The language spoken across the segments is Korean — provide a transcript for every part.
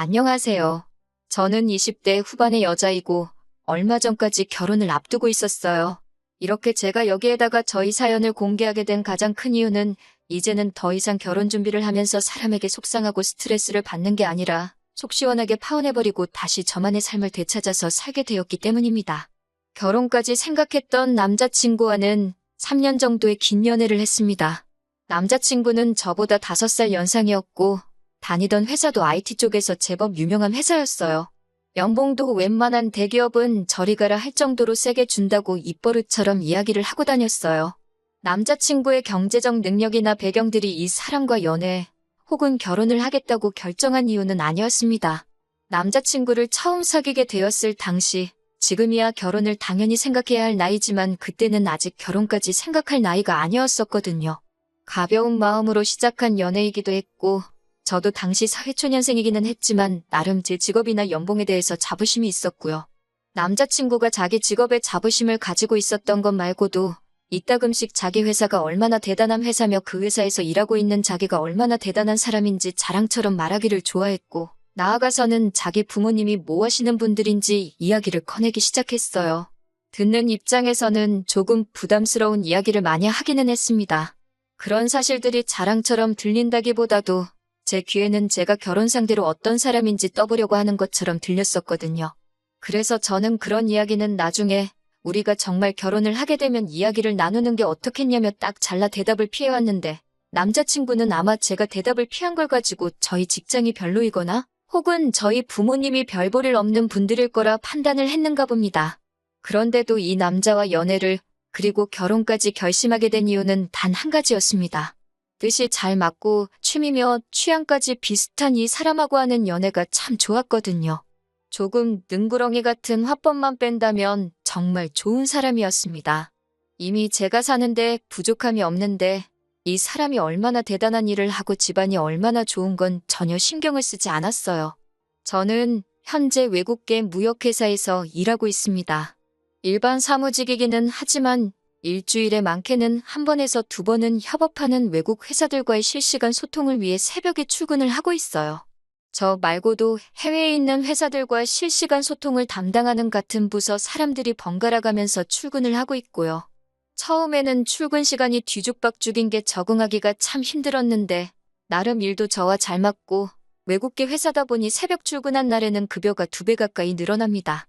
안녕하세요. 저는 20대 후반의 여자이고 얼마 전까지 결혼을 앞두고 있었어요. 이렇게 제가 여기에다가 저희 사연을 공개하게 된 가장 큰 이유는 이제는 더 이상 결혼 준비를 하면서 사람에게 속상하고 스트레스를 받는 게 아니라 속 시원하게 파혼해버리고 다시 저만의 삶을 되찾아서 살게 되었기 때문입니다. 결혼까지 생각했던 남자친구와는 3년 정도의 긴 연애를 했습니다. 남자친구는 저보다 5살 연상이었고 다니던 회사도 IT 쪽에서 제법 유명한 회사였어요. 연봉도 웬만한 대기업은 저리 가라 할 정도로 세게 준다고 입버릇처럼 이야기를 하고 다녔어요. 남자친구의 경제적 능력이나 배경들이 이 사람과 연애 혹은 결혼을 하겠다고 결정한 이유는 아니었습니다. 남자친구를 처음 사귀게 되었을 당시 지금이야 결혼을 당연히 생각해야 할 나이지만 그때는 아직 결혼까지 생각할 나이가 아니었었거든요. 가벼운 마음으로 시작한 연애이기도 했고 저도 당시 사회초년생이기는 했지만 나름 제 직업이나 연봉에 대해서 자부심이 있었고요. 남자친구가 자기 직업에 자부심을 가지고 있었던 것 말고도 이따금씩 자기 회사가 얼마나 대단한 회사며 그 회사에서 일하고 있는 자기가 얼마나 대단한 사람인지 자랑처럼 말하기를 좋아했고 나아가서는 자기 부모님이 뭐 하시는 분들인지 이야기를 꺼내기 시작했어요. 듣는 입장에서는 조금 부담스러운 이야기를 많이 하기는 했습니다. 그런 사실들이 자랑처럼 들린다기보다도 제 귀에는 제가 결혼 상대로 어떤 사람인지 떠보려고 하는 것처럼 들렸었거든요. 그래서 저는 그런 이야기는 나중에 우리가 정말 결혼을 하게 되면 이야기를 나누는 게 어떻겠냐며 딱 잘라 대답을 피해왔는데 남자친구는 아마 제가 대답을 피한 걸 가지고 저희 직장이 별로이거나 혹은 저희 부모님이 별 볼일 없는 분들일 거라 판단을 했는가 봅니다. 그런데도 이 남자와 연애를 그리고 결혼까지 결심하게 된 이유는 단 한 가지였습니다. 뜻이 잘 맞고 취미며 취향까지 비슷한 이 사람하고 하는 연애가 참 좋았거든요. 조금 능구렁이 같은 화법만 뺀다면 정말 좋은 사람이었습니다. 이미 제가 사는데 부족함이 없는데 이 사람이 얼마나 대단한 일을 하고 집안이 얼마나 좋은 건 전혀 신경을 쓰지 않았어요. 저는 현재 외국계 무역회사에서 일하고 있습니다. 일반 사무직이기는 하지만 일주일에 많게는 한 번에서 두 번은 협업하는 외국 회사들과의 실시간 소통을 위해 새벽에 출근을 하고 있어요. 저 말고도 해외에 있는 회사들과 실시간 소통을 담당하는 같은 부서 사람들이 번갈아 가면서 출근을 하고 있고요. 처음에는 출근 시간이 뒤죽박죽인 게 적응하기가 참 힘들었는데 나름 일도 저와 잘 맞고 외국계 회사다 보니 새벽 출근한 날에는 급여가 두 배 가까이 늘어납니다.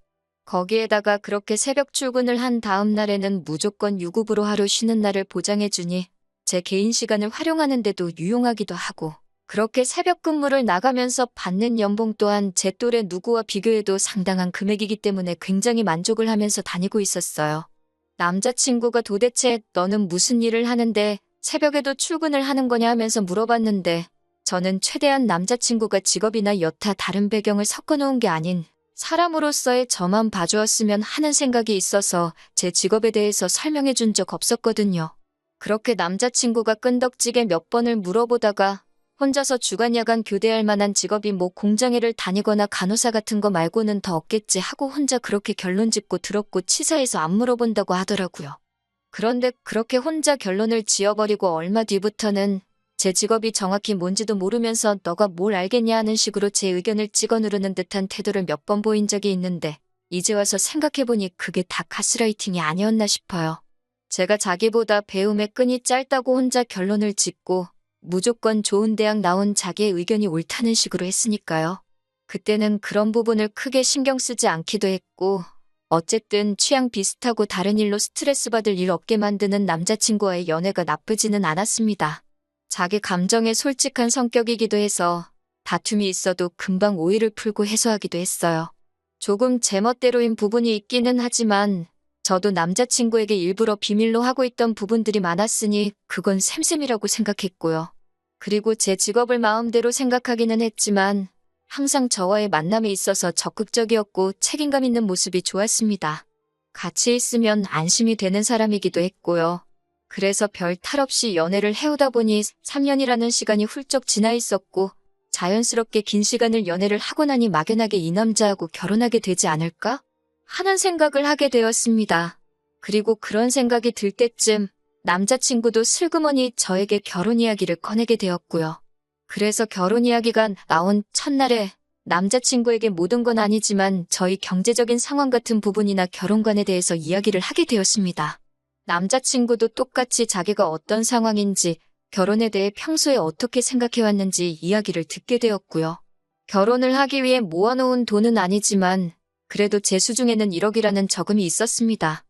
거기에다가 그렇게 새벽 출근을 한 다음 날에는 무조건 유급으로 하루 쉬는 날을 보장해주니 제 개인 시간을 활용하는데도 유용하기도 하고 그렇게 새벽 근무를 나가면서 받는 연봉 또한 제 또래 누구와 비교해도 상당한 금액이기 때문에 굉장히 만족을 하면서 다니고 있었어요. 남자친구가 도대체 너는 무슨 일을 하는데 새벽에도 출근을 하는 거냐 하면서 물어봤는데 저는 최대한 남자친구가 직업이나 여타 다른 배경을 섞어놓은 게 아닌 사람으로서의 저만 봐주었으면 하는 생각이 있어서 제 직업에 대해서 설명해 준 적 없었거든요. 그렇게 남자친구가 끈덕지게 몇 번을 물어보다가 혼자서 주간 야간 교대할 만한 직업이 뭐 공장에를 다니거나 간호사 같은 거 말고는 더 없겠지 하고 혼자 그렇게 결론 짓고 들었고 치사해서 안 물어본다고 하더라고요. 그런데 그렇게 혼자 결론을 지어버리고 얼마 뒤부터는 제 직업이 정확히 뭔지도 모르면서 너가 뭘 알겠냐 하는 식으로 제 의견을 찍어 누르는 듯한 태도를 몇 번 보인 적이 있는데 이제 와서 생각해보니 그게 다 가스라이팅이 아니었나 싶어요. 제가 자기보다 배움의 끈이 짧다고 혼자 결론을 짓고 무조건 좋은 대학 나온 자기의 의견이 옳다는 식으로 했으니까요. 그때는 그런 부분을 크게 신경 쓰지 않기도 했고 어쨌든 취향 비슷하고 다른 일로 스트레스 받을 일 없게 만드는 남자친구와의 연애가 나쁘지는 않았습니다. 자기 감정에 솔직한 성격이기도 해서 다툼이 있어도 금방 오해를 풀고 해소하기도 했어요. 조금 제멋대로인 부분이 있기는 하지만 저도 남자친구에게 일부러 비밀로 하고 있던 부분들이 많았으니 그건 샘샘이라고 생각했고요. 그리고 제 직업을 마음대로 생각하기는 했지만 항상 저와의 만남에 있어서 적극적이었고 책임감 있는 모습이 좋았습니다. 같이 있으면 안심이 되는 사람이기도 했고요. 그래서 별 탈 없이 연애를 해오다 보니 3년이라는 시간이 훌쩍 지나 있었고 자연스럽게 긴 시간을 연애를 하고 나니 막연하게 이 남자하고 결혼하게 되지 않을까? 하는 생각을 하게 되었습니다. 그리고 그런 생각이 들 때쯤 남자친구도 슬그머니 저에게 결혼 이야기를 꺼내게 되었고요. 그래서 결혼 이야기가 나온 첫날에 남자친구에게 모든 건 아니지만 저희 경제적인 상황 같은 부분이나 결혼관에 대해서 이야기를 하게 되었습니다. 남자친구도 똑같이 자기가 어떤 상황인지 결혼에 대해 평소에 어떻게 생각해왔는지 이야기를 듣게 되었고요. 결혼을 하기 위해 모아놓은 돈은 아니지만 그래도 제 수중에는 1억이라는 저금이 있었습니다.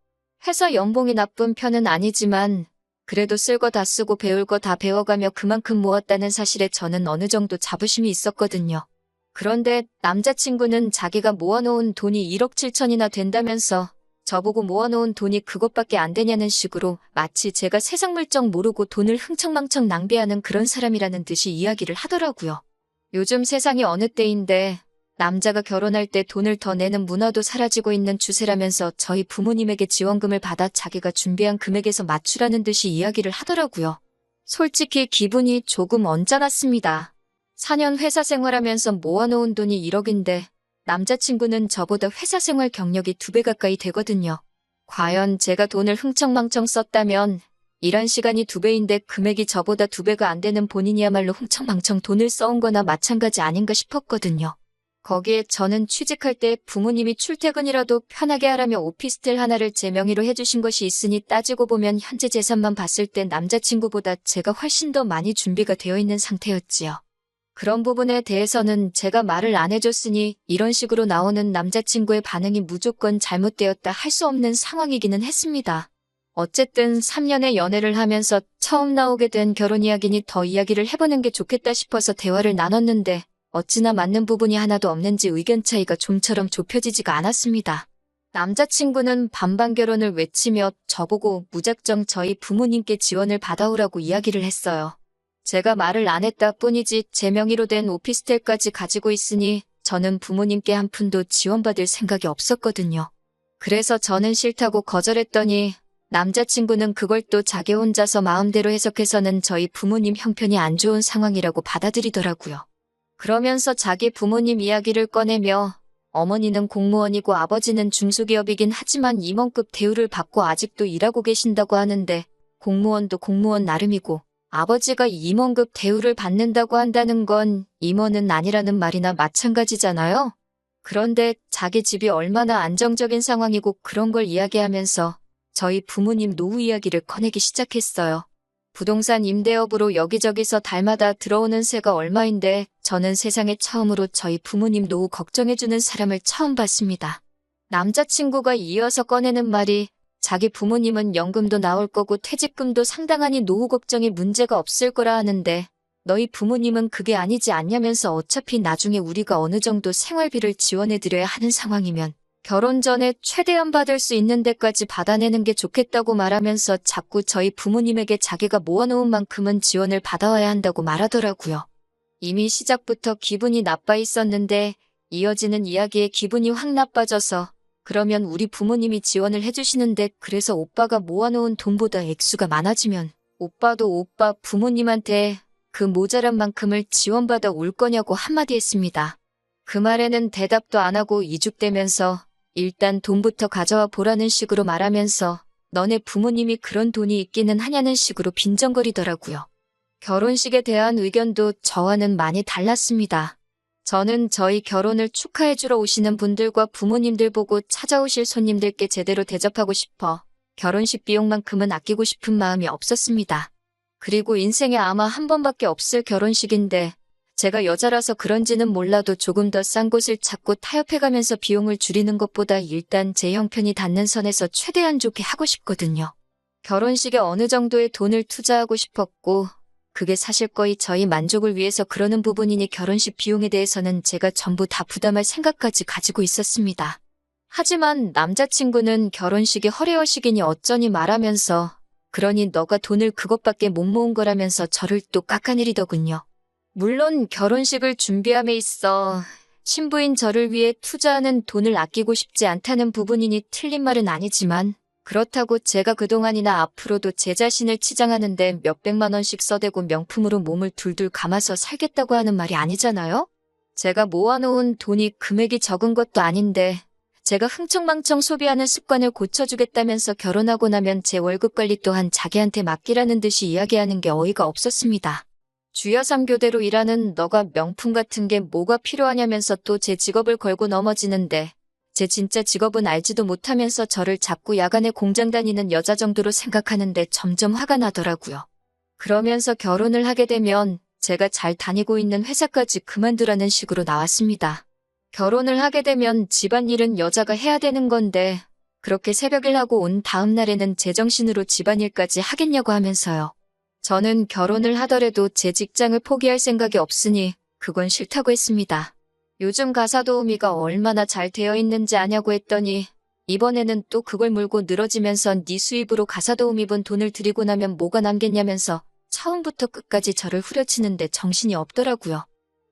회사 연봉이 나쁜 편은 아니지만 그래도 쓸 거 다 쓰고 배울 거 다 배워가며 그만큼 모았다는 사실에 저는 어느 정도 자부심이 있었거든요. 그런데 남자친구는 자기가 모아놓은 돈이 1억 7천이나 된다면서 저보고 모아놓은 돈이 그것밖에 안 되냐는 식으로 마치 제가 세상 물정 모르고 돈을 흥청망청 낭비하는 그런 사람이라는 듯이 이야기를 하더라고요. 요즘 세상이 어느 때인데 남자가 결혼할 때 돈을 더 내는 문화도 사라지고 있는 추세라면서 저희 부모님에게 지원금을 받아 자기가 준비한 금액에서 맞추라는 듯이 이야기를 하더라고요. 솔직히 기분이 조금 언짢았습니다. 4년 회사 생활하면서 모아놓은 돈이 1억인데 남자친구는 저보다 회사 생활 경력이 두 배 가까이 되거든요. 과연 제가 돈을 흥청망청 썼다면 일한 시간이 두 배인데 금액이 저보다 두 배가 안 되는 본인이야말로 흥청망청 돈을 써온 거나 마찬가지 아닌가 싶었거든요. 거기에 저는 취직할 때 부모님이 출퇴근이라도 편하게 하라며 오피스텔 하나를 제 명의로 해주신 것이 있으니 따지고 보면 현재 재산만 봤을 때 남자친구보다 제가 훨씬 더 많이 준비가 되어 있는 상태였지요. 그런 부분에 대해서는 제가 말을 안 해줬으니 이런 식으로 나오는 남자친구의 반응이 무조건 잘못되었다 할 수 없는 상황이기는 했습니다. 어쨌든 3년의 연애를 하면서 처음 나오게 된 결혼 이야기니 더 이야기를 해보는 게 좋겠다 싶어서 대화를 나눴는데 어찌나 맞는 부분이 하나도 없는지 의견 차이가 좀처럼 좁혀지지가 않았습니다. 남자친구는 반반 결혼을 외치며 저보고 무작정 저희 부모님께 지원을 받아오라고 이야기를 했어요. 제가 말을 안 했다 뿐이지 제 명의로 된 오피스텔까지 가지고 있으니 저는 부모님께 한 푼도 지원받을 생각이 없었거든요. 그래서 저는 싫다고 거절했더니 남자친구는 그걸 또 자기 혼자서 마음대로 해석해서는 저희 부모님 형편이 안 좋은 상황이라고 받아들이더라고요. 그러면서 자기 부모님 이야기를 꺼내며 어머니는 공무원이고 아버지는 중소기업이긴 하지만 임원급 대우를 받고 아직도 일하고 계신다고 하는데 공무원도 공무원 나름이고 아버지가 임원급 대우를 받는다고 한다는 건 임원은 아니라는 말이나 마찬가지잖아요. 그런데 자기 집이 얼마나 안정적인 상황이고 그런 걸 이야기하면서 저희 부모님 노후 이야기를 꺼내기 시작했어요. 부동산 임대업으로 여기저기서 달마다 들어오는 세가 얼마인데 저는 세상에 처음으로 저희 부모님 노후 걱정해주는 사람을 처음 봤습니다. 남자친구가 이어서 꺼내는 말이 자기 부모님은 연금도 나올 거고 퇴직금도 상당하니 노후 걱정에 문제가 없을 거라 하는데 너희 부모님은 그게 아니지 않냐면서 어차피 나중에 우리가 어느 정도 생활비를 지원해드려야 하는 상황이면 결혼 전에 최대한 받을 수 있는 데까지 받아내는 게 좋겠다고 말하면서 자꾸 저희 부모님에게 자기가 모아놓은 만큼은 지원을 받아와야 한다고 말하더라고요. 이미 시작부터 기분이 나빠 있었는데 이어지는 이야기에 기분이 확 나빠져서 그러면 우리 부모님이 지원을 해주시는데 그래서 오빠가 모아놓은 돈보다 액수가 많아지면 오빠도 오빠 부모님한테 그 모자란 만큼을 지원받아 올 거냐고 한마디 했습니다. 그 말에는 대답도 안 하고 이죽대면서 일단 돈부터 가져와 보라는 식으로 말하면서 너네 부모님이 그런 돈이 있기는 하냐는 식으로 빈정거리더라고요. 결혼식에 대한 의견도 저와는 많이 달랐습니다. 저는 저희 결혼을 축하해주러 오시는 분들과 부모님들 보고 찾아오실 손님들께 제대로 대접하고 싶어 결혼식 비용만큼은 아끼고 싶은 마음이 없었습니다. 그리고 인생에 아마 한 번밖에 없을 결혼식인데 제가 여자라서 그런지는 몰라도 조금 더 싼 곳을 찾고 타협해가면서 비용을 줄이는 것보다 일단 제 형편이 닿는 선에서 최대한 좋게 하고 싶거든요. 결혼식에 어느 정도의 돈을 투자하고 싶었고 그게 사실 거의 저희 만족을 위해서 그러는 부분이니 결혼식 비용에 대해서는 제가 전부 다 부담할 생각까지 가지고 있었습니다. 하지만 남자친구는 결혼식이 허례허식이니 어쩌니 말하면서 그러니 너가 돈을 그것밖에 못 모은 거라면서 저를 또 깎아내리더군요. 물론 결혼식을 준비함에 있어 신부인 저를 위해 투자하는 돈을 아끼고 싶지 않다는 부분이니 틀린 말은 아니지만 그렇다고 제가 그동안이나 앞으로도 제 자신을 치장하는데 몇백만 원씩 써대고 명품으로 몸을 둘둘 감아서 살겠다고 하는 말이 아니잖아요? 제가 모아놓은 돈이 금액이 적은 것도 아닌데 제가 흥청망청 소비하는 습관을 고쳐주겠다면서 결혼하고 나면 제 월급 관리 또한 자기한테 맡기라는 듯이 이야기하는 게 어이가 없었습니다. 주여 3교대로 일하는 너가 명품 같은 게 뭐가 필요하냐면서 또 제 직업을 걸고 넘어지는데 제 진짜 직업은 알지도 못하면서 저를 자꾸 야간에 공장 다니는 여자 정도로 생각하는데 점점 화가 나더라고요. 그러면서 결혼을 하게 되면 제가 잘 다니고 있는 회사까지 그만두라는 식으로 나왔습니다. 결혼을 하게 되면 집안일은 여자가 해야 되는 건데 그렇게 새벽일 하고 온 다음 날에는 제정신으로 집안일까지 하겠냐고 하면서요. 저는 결혼을 하더라도 제 직장을 포기할 생각이 없으니 그건 싫다고 했습니다. 요즘 가사 도우미가 얼마나 잘 되어 있는지 아냐고 했더니 이번에는 또 그걸 물고 늘어지면서 네 수입으로 가사 도우미 분 돈을 들이고 나면 뭐가 남겠냐면서 처음부터 끝까지 저를 후려치는데 정신이 없더라고요.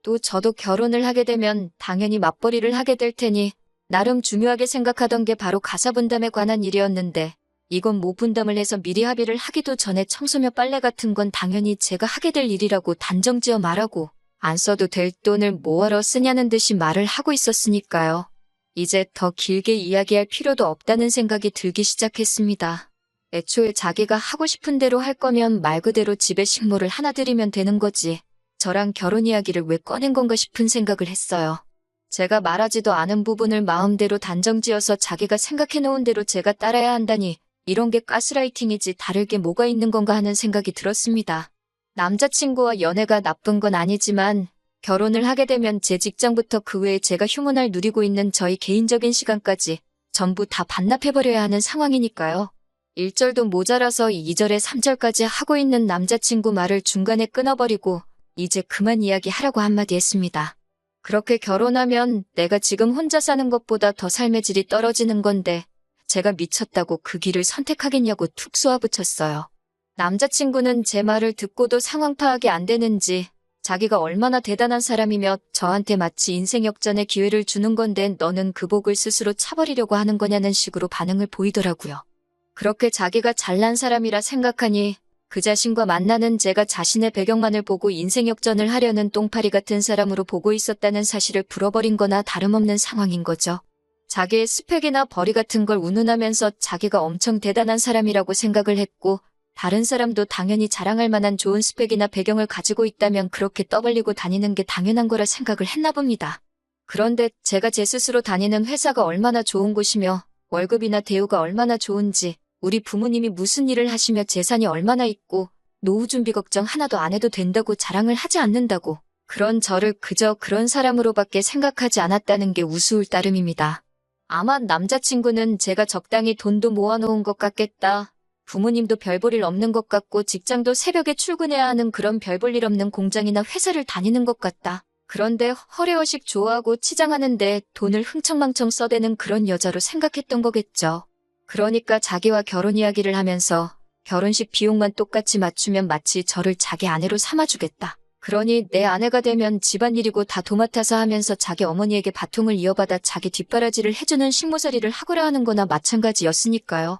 또 저도 결혼을 하게 되면 당연히 맞벌이를 하게 될 테니 나름 중요하게 생각하던 게 바로 가사 분담에 관한 일이었는데 이건 뭐 분담을 해서 미리 합의를 하기도 전에 청소며 빨래 같은 건 당연히 제가 하게 될 일이라고 단정지어 말하고 안 써도 될 돈을 뭐하러 쓰냐는 듯이 말을 하고 있었으니까요. 이제 더 길게 이야기할 필요도 없다는 생각이 들기 시작했습니다. 애초에 자기가 하고 싶은 대로 할 거면 말 그대로 집에 식모를 하나 들이면 되는 거지. 저랑 결혼 이야기를 왜 꺼낸 건가 싶은 생각을 했어요. 제가 말하지도 않은 부분을 마음대로 단정지어서 자기가 생각해 놓은 대로 제가 따라야 한다니 이런 게 가스라이팅이지 다를 게 뭐가 있는 건가 하는 생각이 들었습니다. 남자친구와 연애가 나쁜 건 아니지만 결혼을 하게 되면 제 직장부터 그 외에 제가 휴문을 누리고 있는 저희 개인적인 시간까지 전부 다 반납해버려야 하는 상황이니까요. 1절도 모자라서 2절에 3절까지 하고 있는 남자친구 말을 중간에 끊어버리고 이제 그만 이야기하라고 한마디 했습니다. 그렇게 결혼하면 내가 지금 혼자 사는 것보다 더 삶의 질이 떨어지는 건데 제가 미쳤다고 그 길을 선택하겠냐고 툭 쏘아붙였어요. 남자친구는 제 말을 듣고도 상황 파악이 안 되는지 자기가 얼마나 대단한 사람이며 저한테 마치 인생 역전의 기회를 주는 건데 너는 그 복을 스스로 차버리려고 하는 거냐는 식으로 반응을 보이더라고요. 그렇게 자기가 잘난 사람이라 생각하니 그 자신과 만나는 제가 자신의 배경만을 보고 인생 역전을 하려는 똥파리 같은 사람으로 보고 있었다는 사실을 풀어버린 거나 다름없는 상황인 거죠. 자기의 스펙이나 벌이 같은 걸 운운하면서 자기가 엄청 대단한 사람이라고 생각을 했고 다른 사람도 당연히 자랑할 만한 좋은 스펙이나 배경을 가지고 있다면 그렇게 떠벌리고 다니는 게 당연한 거라 생각을 했나 봅니다. 그런데 제가 제 스스로 다니는 회사가 얼마나 좋은 곳이며 월급이나 대우가 얼마나 좋은지 우리 부모님이 무슨 일을 하시며 재산이 얼마나 있고 노후 준비 걱정 하나도 안 해도 된다고 자랑을 하지 않는다고 그런 저를 그저 그런 사람으로밖에 생각하지 않았다는 게 우스울 따름입니다. 아마 남자친구는 제가 적당히 돈도 모아놓은 것 같겠다. 부모님도 별볼일 없는 것 같고 직장도 새벽에 출근해야 하는 그런 별볼일 없는 공장이나 회사를 다니는 것 같다. 그런데 허례허식 좋아하고 치장하는데 돈을 흥청망청 써대는 그런 여자로 생각했던 거겠죠. 그러니까 자기와 결혼 이야기를 하면서 결혼식 비용만 똑같이 맞추면 마치 저를 자기 아내로 삼아주겠다. 그러니 내 아내가 되면 집안일이고 다 도맡아서 하면서 자기 어머니에게 바통을 이어받아 자기 뒷바라지를 해주는 식모살이를 하거라 하는 거나 마찬가지였으니까요.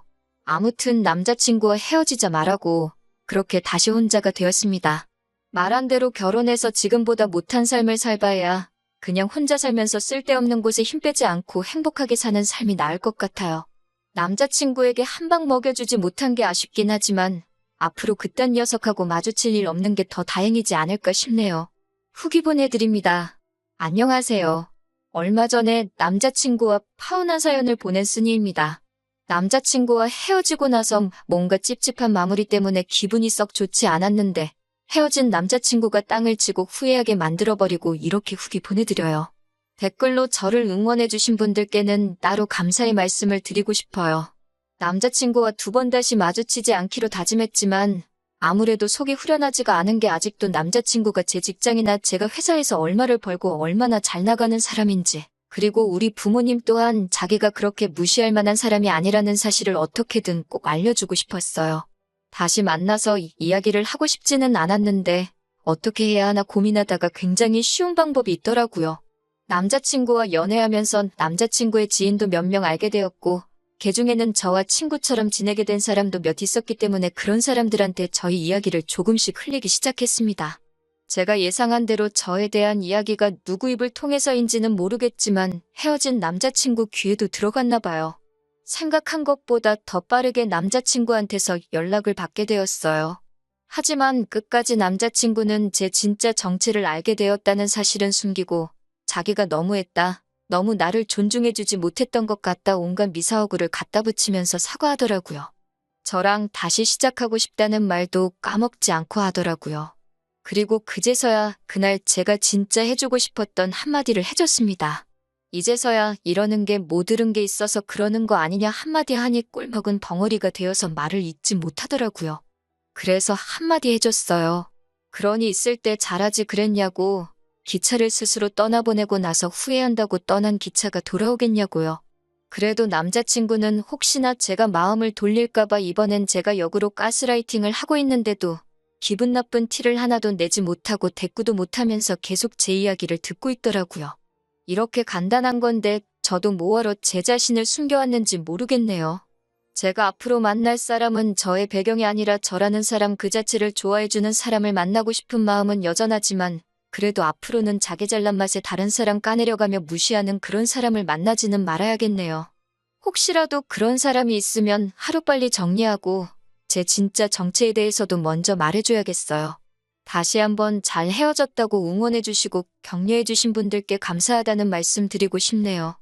아무튼 남자친구와 헤어지자 말하고 그렇게 다시 혼자가 되었습니다. 말한 대로 결혼해서 지금보다 못한 삶을 살봐야 그냥 혼자 살면서 쓸데없는 곳에 힘 빼지 않고 행복하게 사는 삶이 나을 것 같아요. 남자친구에게 한 방 먹여주지 못한 게 아쉽긴 하지만 앞으로 그딴 녀석하고 마주칠 일 없는 게 더 다행이지 않을까 싶네요. 후기 보내드립니다. 안녕하세요. 얼마 전에 남자친구와 파혼한 사연을 보낸 순이입니다. 남자친구와 헤어지고 나서 뭔가 찝찝한 마무리 때문에 기분이 썩 좋지 않았는데 헤어진 남자친구가 땅을 치고 후회하게 만들어버리고 이렇게 후기 보내드려요. 댓글로 저를 응원해주신 분들께는 따로 감사의 말씀을 드리고 싶어요. 남자친구와 두 번 다시 마주치지 않기로 다짐했지만 아무래도 속이 후련하지가 않은 게 아직도 남자친구가 제 직장이나 제가 회사에서 얼마를 벌고 얼마나 잘 나가는 사람인지 그리고 우리 부모님 또한 자기가 그렇게 무시할 만한 사람이 아니라는 사실을 어떻게든 꼭 알려주고 싶었어요. 다시 만나서 이- 이야기를 하고 싶지는 않았는데 어떻게 해야 하나 고민하다가 굉장히 쉬운 방법이 있더라고요. 남자친구와 연애하면서 남자친구의 지인도 몇 명 알게 되었고 개 중에는 저와 친구처럼 지내게 된 사람도 몇 있었기 때문에 그런 사람들한테 저희 이야기를 조금씩 흘리기 시작했습니다. 제가 예상한 대로 저에 대한 이야기가 누구 입을 통해서인지는 모르겠지만 헤어진 남자친구 귀에도 들어갔나 봐요. 생각한 것보다 더 빠르게 남자친구한테서 연락을 받게 되었어요. 하지만 끝까지 남자친구는 제 진짜 정체를 알게 되었다는 사실은 숨기고 자기가 너무했다. 너무 나를 존중해주지 못했던 것 같다 온갖 미사오구를 갖다 붙이면서 사과하더라고요. 저랑 다시 시작하고 싶다는 말도 까먹지 않고 하더라고요. 그리고 그제서야 그날 제가 진짜 해주고 싶었던 한마디를 해줬습니다. 이제서야 이러는 게 못 들은 게 있어서 그러는 거 아니냐 한마디 하니 꿀먹은 벙어리가 되어서 말을 잇지 못하더라고요. 그래서 한마디 해줬어요. 그러니 있을 때 잘하지 그랬냐고 기차를 스스로 떠나보내고 나서 후회한다고 떠난 기차가 돌아오겠냐고요. 그래도 남자친구는 혹시나 제가 마음을 돌릴까봐 이번엔 제가 역으로 가스라이팅을 하고 있는데도 기분 나쁜 티를 하나도 내지 못하고 대꾸도 못하면서 계속 제 이야기를 듣고 있더라고요. 이렇게 간단한 건데 저도 뭐하러 제 자신을 숨겨왔는지 모르겠네요. 제가 앞으로 만날 사람은 저의 배경이 아니라 저라는 사람 그 자체를 좋아해주는 사람을 만나고 싶은 마음은 여전하지만 그래도 앞으로는 자기 잘난 맛에 다른 사람 까내려가며 무시하는 그런 사람을 만나지는 말아야겠네요. 혹시라도 그런 사람이 있으면 하루빨리 정리하고 제 진짜 정체에 대해서도 먼저 말해줘야겠어요. 다시 한번 잘 헤어졌다고 응원해주시고 격려해주신 분들께 감사하다는 말씀 드리고 싶네요.